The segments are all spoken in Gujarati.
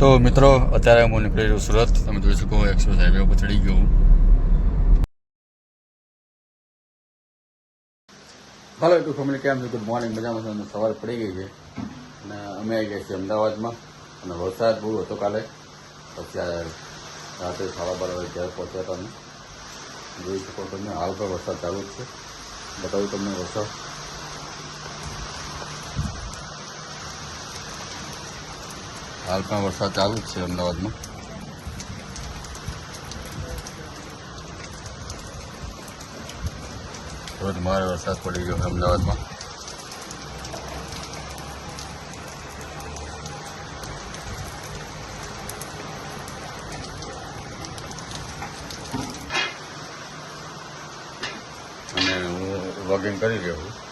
તો મિત્રો, અત્યારે હું નીકળી રહ્યો સુરત. તમે જોઈ શકો એક્સપ્રેસ હાઈવે ઉપર ચડી ગયો હાલો ટુ ફેમિલી કેમ છે? ગુડ મોર્નિંગ મજામાં છે? સવાર પડી ગઈ છે. અને અમે આવી ગયા છીએ અમદાવાદમાં. અને વરસાદ બહુ હતો કાલે. પછી રાત્રે સાડા બાર વાગે ત્યારે પહોંચ્યા હતા અમે. જોઈ શકો તમે, હાલ પણ વરસાદ ચાલુ જ છે. બતાવું તમને વરસાદ. હાલ પણ વરસાદ ચાલુ જ છે અમદાવાદમાં. ધોધમાર વરસાદ પડી ગયો અમદાવાદમાં. અને હું લોગિન કરી રહ્યો છું.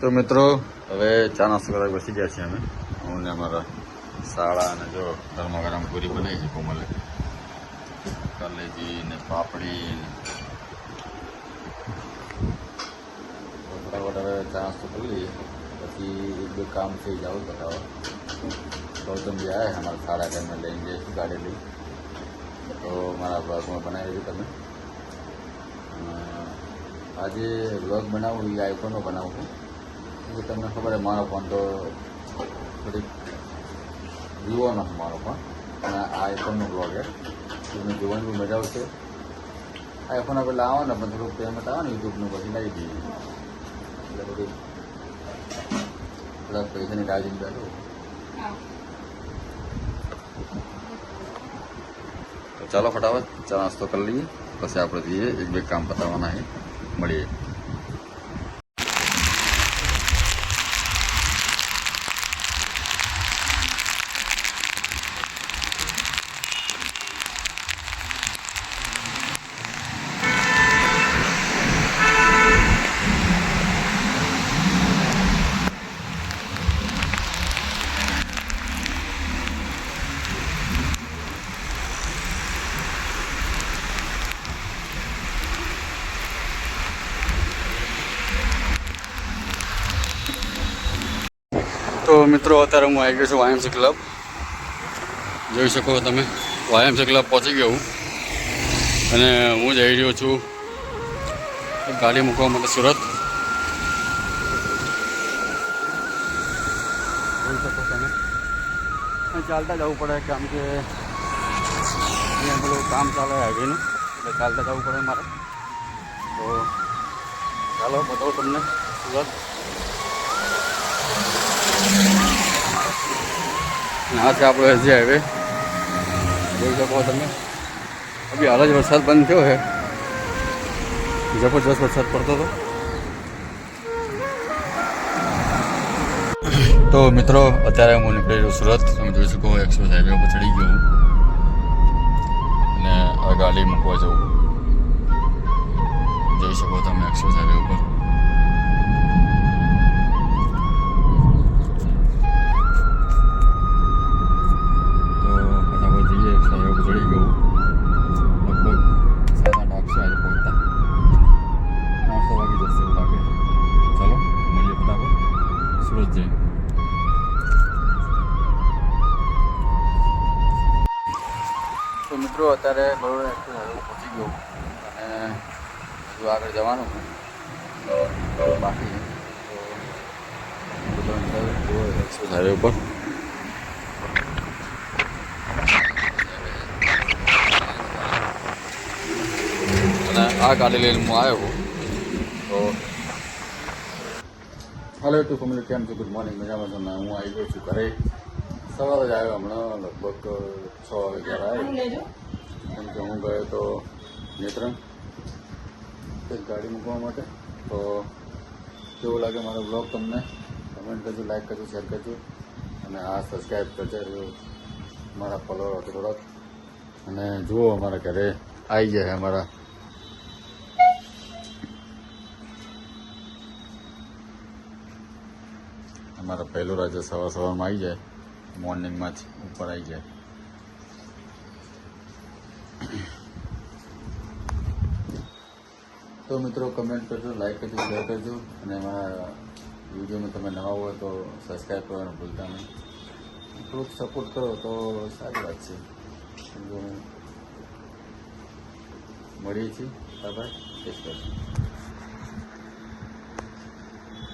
તો મિત્રો, હવે ચા નાસ્તો કરવા બેસી ગયા છીએ અમે. હું ને અમારા શાળા અને જો ગરમા પૂરી બનાવી છે કોમલે. કલેજી ને પાપડી ફટાફટ હવે ચા નાસ્તો કરી લઈએ. પછી એક બે કામ થઈ જાવ બતાવો ગૌતમજી આવ્યા અમારા શાળા ટાઈમે લઈને જઈશું ગાડી લઈ. તો મારા બ્લોગમાં બનાવી દીધું તમે આજે બ્લોગ બનાવું એ આઈફોનનો બનાવું છું. એ તમને ખબર છે, મારો ફોન તો થોડીક વિવોનો મારો ફોન અને આ આઈફોનનો બ્લોગ છે. તમને જોવાની બી મજા આવશે. આઈફોન આપણે લાવો ને, પણ થોડુંક પેમેન્ટ આવે ને યુટ્યુબનું પછી લાવી દઈએ એટલે બધું થોડાક પૈસાની જોઈને બેઠો ચાલો ફટાફટ ચા નાસ્તો કરી લઈએ. પછી આપણે જઈએ, એક બે કામ પતાવવાના છે. મળીએ. તો મિત્રો, અત્યારે હું આવી ગયો છું વાયમસી ક્લબ જોઈ શકો તમે વાયમસી ક્લબ પહોંચી ગયો હું. અને હું જઈ રહ્યો છું. ગાડી મૂકવા માટે સુરત. જોઈ શકો તમે. ચાલતા જવું પડે, કેમ કે અહીંયા પેલું કામ ચાલે હાઈવેનું એટલે ચાલતા જવું પડે મારે. તો ચાલો, બતાવું તમને સુરત. આ છે આપણો એસજી હાઈવે. જોઈ શકો તમે. અભી હાલ જ વરસાદ બંધ થયો છે. જબરજસ્ત વરસાદ પડતો હતો. તો મિત્રો, અત્યારે હું નીકળી રહ્યો સુરત. તમે જોઈ શકો એક્સપ્રેસ હાઈવે ઉપર ચડી ગયો અને આ ગાડી મૂકવા જવું. જોઈ શકો તમે એક્સપ્રેસ હાઈવે ઉપર. મિત્રો, અત્યારે બરોબર એક્સપ્રેસ પહોંચી ગયો. અને હજુ આગળ જવાનું બાકી એક્સપ્રેસ હાઈવે ઉપર. અને આ ગાડી લઈને હું આવ્યો તો હેલો ટુ ફેમિલી કેમ છો ગુડ મોર્નિંગ મજામાં હું આવી ગયો છું ઘરે. સવારે જ આવ્યો હમણાં લગભગ છ વાગે ઘરે આવ્યો. કેમ કે હું ગયો તો નેત્રંગ એક ગાડી મૂકવા માટે. તો કેવું લાગે મારો બ્લોગ તમને? કમેન્ટ કરજો લાઈક કરજો શેર કરજો. અને આ સબસ્ક્રાઈબ કરજો મારા ફોલોવર થોડાક. અને જુઓ અમારા ઘરે આવી જાય અમારા. અમારા પહેલો રાજા સવાર સવારમાં આવી જાય. મોર્નિંગમાં જ ઉપર આવી જાય. તો મિત્રો કમેન્ટ કરજો લાઈક કરજો શેર કરજો અને અમારા વિડીયોમાં તમે નવા હોય તો સબસ્ક્રાઈબ કરવાનું ભૂલતા નહીં. થોડુંક સપોર્ટ કરો તો સારી વાત છે. મળીએ છીએ. બાય ટેસ્ટ કરજો.